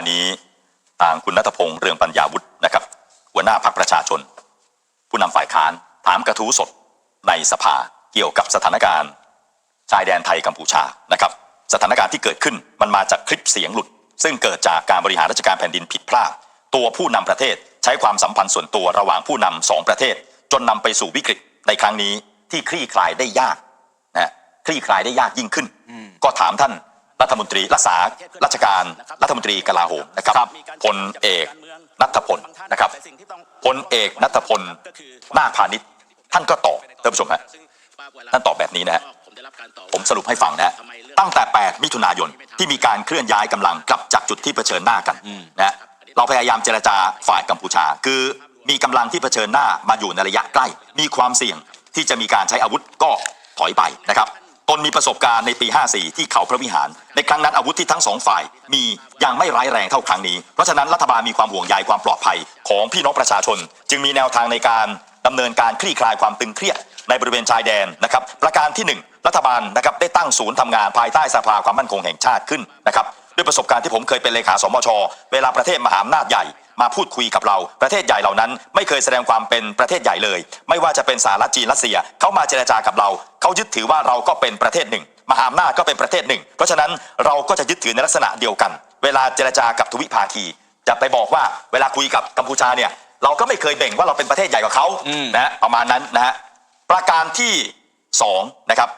านนี้ทางคุณนัทพงษ์เรืองปัญญาวุฒินะครับ หัวหน้าพักประชาชน ผู้นำฝ่ายค้านถามกระทู้สดในสภาเกี่ยวกับสถานการณ์ ชายแดนไทยกัมพูชานะครับ สถานการณ์ที่เกิดขึ้นมันมาจากคลิปเสียงหลุด ซึ่งเกิดจากการบริหารราชการแผ่นดินผิดพลาดตัวผู้นำประเทศใช้ความสัมพันธ์ส่วนตัวระหว่างผู้นำสองประเทศ จนนำไปสู่วิกฤตในครั้งนี้ที่คลี่คลายได้ยากนะฮะคลี่คลายได้ยากยิ่งขึ้น ก็ถามท่าน รัฐมนตรีรักษาราชการรัฐมนตรีกลาโหมนะครับพลเอกนัทพลนะครับพลเอกนัทพลนาคพาณิชย์ท่านก็ตอบท่านผู้ชมฮะท่านตอบแบบนี้นะฮะผมสรุปให้ฟังนะฮะตั้งแต่ 8 มิถุนายนที่มีการเคลื่อนย้ายกำลังกลับจากจุดที่เผชิญหน้ากันนะฮะเราพยายามเจรจาฝ่ายกัมพูชา คือมีกำลังที่เผชิญหน้ามาอยู่ในระยะใกล้ มีความเสี่ยงที่จะมีการใช้อาวุธก็ถอยไปนะครับ ตนมีประสบการณ์ในปี 54 ที่เขาพระวิหาร ในครั้งนั้นอาวุธที่ทั้งสองฝ่าย มียังไม่ร้ายแรงเท่าครั้งนี้ เพราะฉะนั้นรัฐบาลมีความห่วงใยความปลอดภัยของพี่น้องประชาชน จึงมีแนวทางในการดำเนินการคลี่คลายความตึงเครียดในบริเวณชายแดนนะครับ ประการที่หนึ่งรัฐบาลนะครับได้ตั้งศูนย์ทำงานภายใต้สภาความมั่นคงแห่งชาติขึ้นนะครับด้วยประสบการณ์ที่ผมเคยเป็นเลขาสมช เวลาประเทศมหาอำนาจใหญ่ มาพูดคุยกับเรา ประเทศใหญ่เหล่านั้น ไม่เคยแสดงความเป็นประเทศใหญ่เลย ไม่ว่าจะเป็นสหรัฐจีนรัสเซียเขามาเจรจากับเราเขายึดถือว่าเราก็เป็นประเทศหนึ่ง มหาอำนาจก็เป็นประเทศหนึ่ง เพราะฉะนั้นเราก็จะยึดถือในลักษณะเดียวกัน เวลาเจรจากับทวิภาคี จะไปบอกว่าเวลาคุยกับกัมพูชาเนี่ยเราก็ไม่เคยเบ่งว่าเราเป็นประเทศใหญ่กว่าเขาอืมนะฮะประมาณนั้นนะฮะประการที่สองนะครับ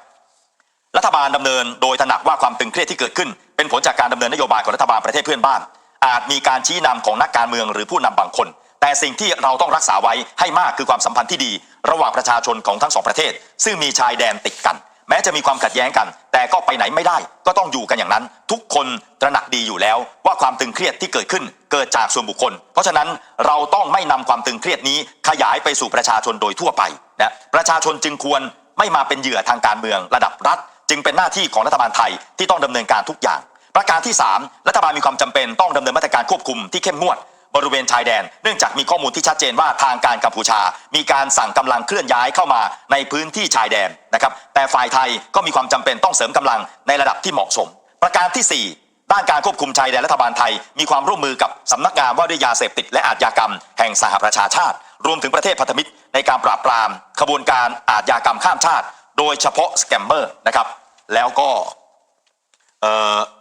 รัฐบาลดำเนินโดยถนัดว่าความตึงเครียดที่เกิดขึ้น เป็นผลจากการดำเนินนโยบายของรัฐบาลประเทศเพื่อนบ้าน อาจมีการชี้นำของนักการเมืองหรือผู้นำบางคน แต่สิ่งที่เราต้องรักษาไว้ให้มากคือความสัมพันธ์ที่ดี ระหว่างประชาชนของทั้งสองประเทศ ซึ่งมีชายแดนติดกัน แม้จะมีความขัดแย้งกัน แต่ก็ไปไหนไม่ได้ ก็ต้องอยู่กันอย่างนั้น ทุกคนตระหนักดีอยู่แล้ว ว่าความตึงเครียดที่เกิดขึ้นเกิดจากส่วนบุคคล เพราะฉะนั้นเราต้องไม่นำความตึงเครียดนี้ขยายไปสู่ประชาชนโดยทั่วไปนะประชาชนจึงควรไม่มาเป็นเหยื่อทางการเมืองระดับรัฐ จึงเป็นหน้าที่ของรัฐบาลไทยที่ต้องดำเนินการทุกอย่าง ประการที่ 3 รัฐบาลมีความจำเป็นต้องดำเนินมาตรการควบคุมที่เข้มงวดบริเวณชายแดน เนื่องจากมีข้อมูลที่ชัดเจนว่าทางการกัมพูชา มีการสั่งกำลังเคลื่อนย้ายเข้ามาในพื้นที่ชายแดนนะครับแต่ฝ่ายไทยก็มีความจำเป็นต้องเสริมกำลังในระดับที่เหมาะสม ประการที่ 4ด้านการควบคุมชายแดนรัฐบาลไทย มีความร่วมมือกับสำนักงานว่าด้วยยาเสพติดและอาชญากรรม แห่งสหประชาชาติ รวมถึงประเทศพันธมิตร ในการปราบปรามขบวนการอาชญากรรมข้ามชาติ โดยเฉพาะสแกมเมอร์นะครับแล้วก็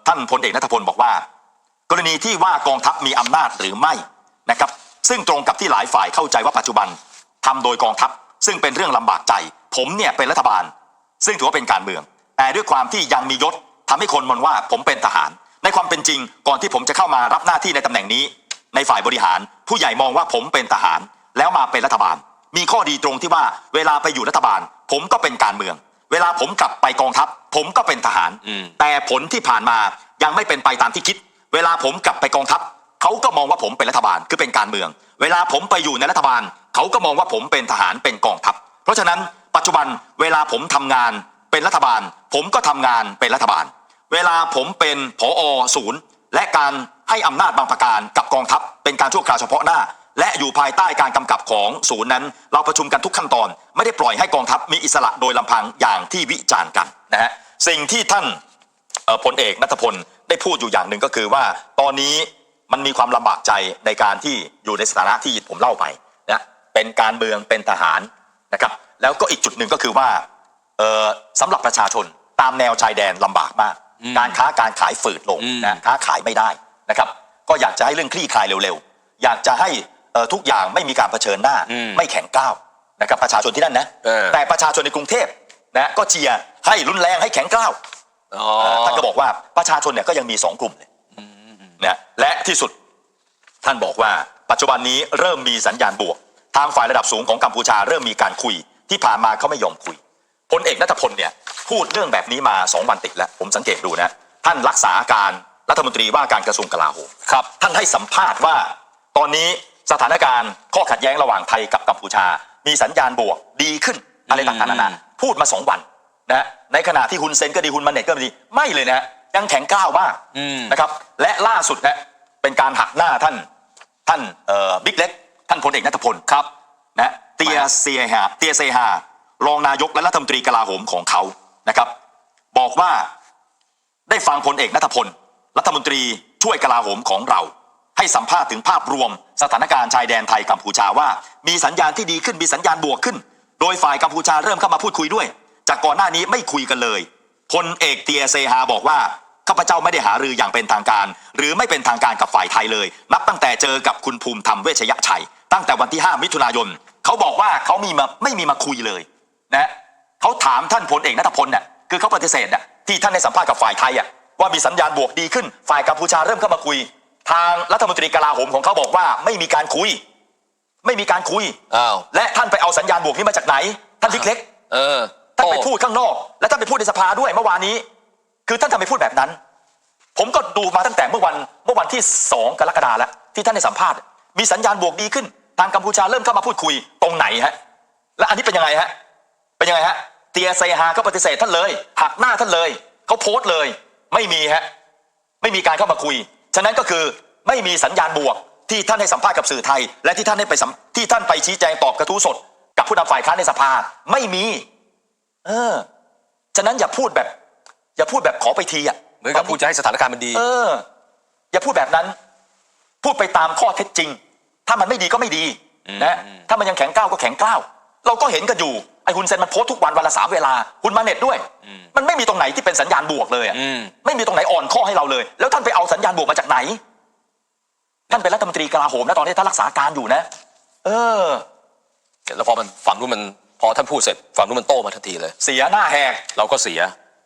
ท่านพลเอกนัทพลบอกว่า กรณีที่ว่ากองทัพมีอำนาจหรือไม่นะครับ ซึ่งตรงกับที่หลายฝ่ายเข้าใจว่าปัจจุบันทำโดยกองทัพซึ่งเป็นเรื่องลำบากใจ ผมเนี่ยเป็นรัฐบาล ซึ่งถือว่าเป็นการเมือง แต่ด้วยความที่ยังมียศทำให้คนมองว่าผมเป็นทหาร ในความเป็นจริงก่อนที่ผมจะเข้ามารับหน้าที่ในตำแหน่งนี้ ในฝ่ายบริหาร ผู้ใหญ่มองว่าผมเป็นทหาร แล้วมาเป็นรัฐบาล มีข้อดีตรงที่ว่าเวลาไปอยู่รัฐบาล ผมก็เป็นการเมือง เวลาผมกลับไปกองทัพ ผมก็เป็นทหาร อืม แต่ผลที่ผ่านมายังไม่เป็นไปตามที่คิด เวลาผมกลับไปกองทัพเขาก็มองว่าผมเป็นรัฐบาลคือเป็นการเมือง เวลาผมไปอยู่ในรัฐบาลเขาก็มองว่าผมเป็นทหารเป็นกองทัพ เพราะฉะนั้นปัจจุบันเวลาผมทำงานเป็นรัฐบาล ผมก็ทำงานเป็นรัฐบาล เวลาผมเป็นผอศูนย์ และการให้อำนาจบางประการกับกองทัพ เป็นการชั่วคราวเฉพาะหน้า และอยู่ภายใต้การกำกับของศูนย์นั้น เราประชุมกันทุกขั้นตอน ไม่ได้ปล่อยให้กองทัพมีอิสระโดยลำพังอย่างที่วิจารณ์กันนะฮะสิ่งที่ท่านเอ่อพลเอกนัทพลได้พูดอยู่อย่างหนึ่งก็คือว่าตอนนี้มันมีความลำบากใจในการที่อยู่ในสถานะที่ผมเล่าไปนะเป็นการเมืองเป็นทหารนะครับแล้วก็อีกจุดหนึ่งก็คือว่าเอ่อสำหรับประชาชนตามแนวชายแดนลำบากมากอืมการค้าการขายฝืดลงอืมนะค้าขายไม่ได้นะครับ ก็อยากจะให้เรื่องคลี่คลายเร็วๆ อยากจะให้ เอ่อทุกอย่างไม่มีการเผชิญหน้า อืมไม่แข็งก้าวนะครับประชาชนที่นั่นนะเออ แต่ประชาชนในกรุงเทพนะก็เชียร์ให้รุนแรงให้แข็งกร้าวอ๋อท่านก็บอกว่าประชาชนเนี่ยก็ยังมีสองกลุ่มเลยนะและที่สุดท่านบอกว่าปัจจุบันนี้เริ่มมีสัญญาณบวก ทางฝ่ายระดับสูงของกัมพูชาเริ่มมีการคุย ที่ผ่านมาเขาไม่ยอมคุยพลเอกนัทพลเนี่ยพูดเรื่องแบบนี้มาสองวันติดแล้ว ผมสังเกตดูนะท่านรักษาการรัฐมนตรีว่าการกระทรวงกลาโหม ครับ ท่านให้สัมภาษณ์ว่า ตอนนี้ สถานการณ์ข้อขัดแย้งระหว่างไทยกับกัมพูชา มีสัญญาณบวกดีขึ้นอะไรต่างๆนานาพูดมาสองวันนะในขณะที่ฮุนเซนก็ดีฮุนมันเน็ตก็ดีไม่เลยนะยังแข็งกร้าวมากอืมนะครับ และล่าสุดนะเป็นการหักหน้าท่านท่านเอ่อบิ๊กเล็ก ท่านพลเอกนัทพลครับนะเตียเซียฮาเตียเซฮารองนายกและรัฐมนตรีกลาโหมของเขานะครับ บอกว่าได้ฟังพลเอกนัทพล รัฐมนตรีช่วยกลาโหมของเรา ให้สัมภาษณ์ถึงภาพรวม สถานการณ์ชายแดนไทยกัมพูชาว่า มีสัญญาณที่ดีขึ้นมีสัญญาณบวกขึ้น โดยฝ่ายกัมพูชาเริ่มเข้ามาพูดคุยด้วย จากก่อนหน้านี้ไม่คุยกันเลยพลเอกเตียเซฮาบอกว่าข้าพเจ้าไม่ได้หารืออย่างเป็นทางการ หรือไม่เป็นทางการกับฝ่ายไทยเลย นับตั้งแต่เจอกับคุณภูมิธรรมเวชยชัย ตั้งแต่วันที่ 5 มิถุนายนเขาบอกว่าเขามีมาไม่มีมาคุยเลยนะเขาถามท่านพลเอกนัทพลเนี่ยคือเขาปฏิเสธน่ะที่ท่านให้สัมภาษณ์กับฝ่ายไทยอะว่ามีสัญญาณบวกดีขึ้น ฝ่ายกัมพูชาเริ่มเข้ามาคุย ทางรัฐมนตรีกลาโหมของเขาบอกว่าไม่มีการคุย ไม่มีการคุย อ้าว และท่านไปเอาสัญญาณบวกนี้มาจากไหน ท่านบิ๊กเล็กเออท่านไปโอ้พูดข้างนอก และท่านไปพูดในสภาด้วยเมื่อวานนี้ คือท่านทำไมพูดแบบนั้น ผมก็ดูมาตั้งแต่เมื่อวันเมื่อวันที่สองกรกฎาแล้วที่ท่านให้สัมภาษณ์ มีสัญญาณบวกดีขึ้น ทางกัมพูชาเริ่มเข้ามาพูดคุยตรงไหนฮะ และอันนี้เป็นยังไงฮะ เป็นยังไงฮะ เตียไซฮาก็ปฏิเสธท่านเลยหักหน้าท่านเลยเขาโพสต์เลย ไม่มีฮะ ไม่มีการเข้ามาคุย ฉะนั้นก็คือไม่มีสัญญาณบวกที่ท่านให้สัมภาษณ์กับสื่อไทย และที่ท่านให้ไปสัมที่ท่านไปชี้แจงตอบกระทู้สด กับผู้นำฝ่ายค้านในสภาไม่มี เออ ฉะนั้นอย่าพูดแบบ อย่าพูดแบบขอไปทีอะเหมือนกับพูดจะให้สถานการณ์มันดี เออ อย่าพูดแบบนั้น พูดไปตามข้อเท็จจริง ถ้ามันไม่ดีก็ไม่ดีอืมนะอืมถ้ามันยังแข็งกร้าวก็แข็งกร้าวเราก็เห็นกันอยู่ ไอ้คุณเซนมันโพสต์ทุกวันวันละสามเวลา คุณมาเน็ตด้วย มันไม่มีตรงไหนที่เป็นสัญญาณบวกเลยอะอืมไม่มีตรงไหนอ่อนข้อให้เราเลย แล้วท่านไปเอาสัญญาณบวกมาจากไหน ท่านเป็นรัฐมนตรีกลาโหมนะตอนนี้ท่านรักษาการอยู่นะ เออแล้วพอมันฝั่งนู้นมันพอท่านพูดเสร็จฝั่งนู้นมันโต้มาทันทีเลย เสียหน้าแหกเราก็เสีย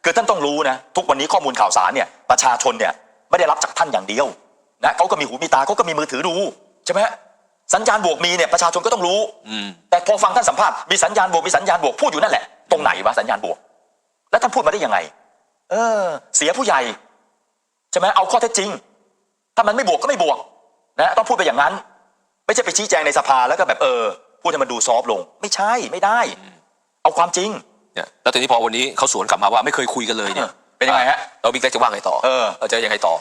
คือท่านต้องรู้นะทุกวันนี้ข้อมูลข่าวสารเนี่ยประชาชนเนี่ยไม่ได้รับจากท่านอย่างเดียวนะเขาก็มีหูมีตาเขาก็มีมือถือดูใช่ไหมฮะ สัญญาณบวกมีเนี่ยประชาชนก็ต้องรู้ อืม แต่พอฟังท่านสัมภาษณ์มีสัญญาณบวกมีสัญญาณบวกพูดอยู่นั่นแหละ ตรงไหนวะสัญญาณบวก แล้วท่านพูดมาได้ยังไง เออ เสียผู้ใหญ่ใช่ไหมเอาข้อเท็จจริง ถ้ามันไม่บวกก็ไม่บวกนะต้องพูดไปอย่างนั้น ไม่ใช่ไปชี้แจงในสภาแล้วก็แบบเออพูดให้มันดูซอฟต์ลง ไม่ใช่ไม่ได้ เอาความจริง เนี่ยแล้วทีนี้พอวันนี้เขาสวนกลับมาว่าไม่เคยคุยกันเลยเนี่ยเออเป็นยังไงฮะเราบิ๊กเล็กจะว่าไงต่อเออเราจะยังไงต่อ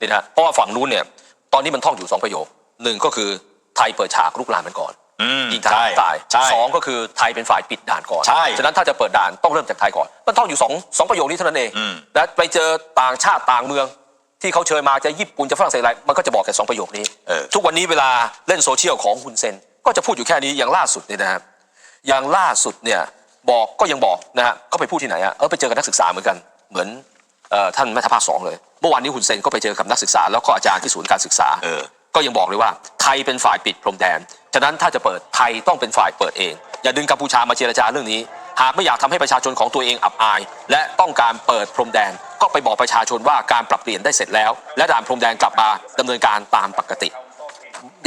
นี่นะฮะเพราะว่าฝั่งนู้นเนี่ย ตอนนี้มันท่องอยู่สองประโยค หนึ่งก็คือไทยเปิดฉากลุกลามมันก่อนอืมยิงทหารตายใช่สองก็คือไทยเป็นฝ่ายปิดด่านก่อนใช่ฉะนั้นถ้าจะเปิดด่านต้องเริ่มจากไทยก่อน มันท่องอยู่สองสองประโยคนี้เท่านั้นเองอืมนะไปเจอต่างชาติต่างเมือง ที่เขาเชิญมาจะญี่ปุ่นจะฝรั่งเศสอะไรมันก็จะบอกแค่สองประโยคนี้เออทุกวันนี้เวลาเล่นโซเชียลของคุณเซน ก็จะพูดอยู่แค่นี้อย่างล่าสุดเนี่ยนะครับอย่างล่าสุดเนี่ยบอกก็ยังบอกนะฮะก็ไปพูดที่ไหนอะเออไปเจอกับนักศึกษาเหมือนกันเหมือนเอ่อท่านแม่ทัพภาคสองเลย เมื่อวานนี้คุณเซนก็ไปเจอกับนักศึกษาแล้วก็อาจารย์ที่ศูนย์การศึกษาเออ ก็ยังบอกเลยว่าไทยเป็นฝ่ายปิดพรมแดน ฉะนั้นถ้าจะเปิดไทยต้องเป็นฝ่ายเปิดเอง อย่าดึงกัมพูชามาเจรจาเรื่องนี้ หากไม่อยากทำให้ประชาชนของตัวเองอับอาย และต้องการเปิดพรมแดน ก็ไปบอกประชาชนว่าการปรับเปลี่ยนได้เสร็จแล้ว และด่านพรมแดนกลับมาดำเนินการตามปกติ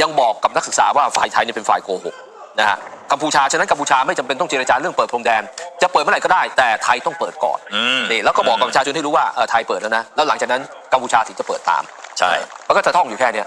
ยังบอกกับนักศึกษาว่าฝ่ายไทยเนี่ยเป็นฝ่ายโกหกนะฮะกัมพูชาฉะนั้นกัมพูชาไม่จำเป็นต้องเจรจาเรื่องเปิดพรมแดน จะเปิดเมื่อไหร่ก็ได้ แต่ไทยต้องเปิดก่อนอืมนี่แล้วก็บอกกับประชาชนให้รู้ว่าเออไทยเปิดแล้วนะแล้วหลังจากนั้นกัมพูชาถึงจะเปิดตาม ใช่มันก็จะท่องอยู่แค่เนี้ย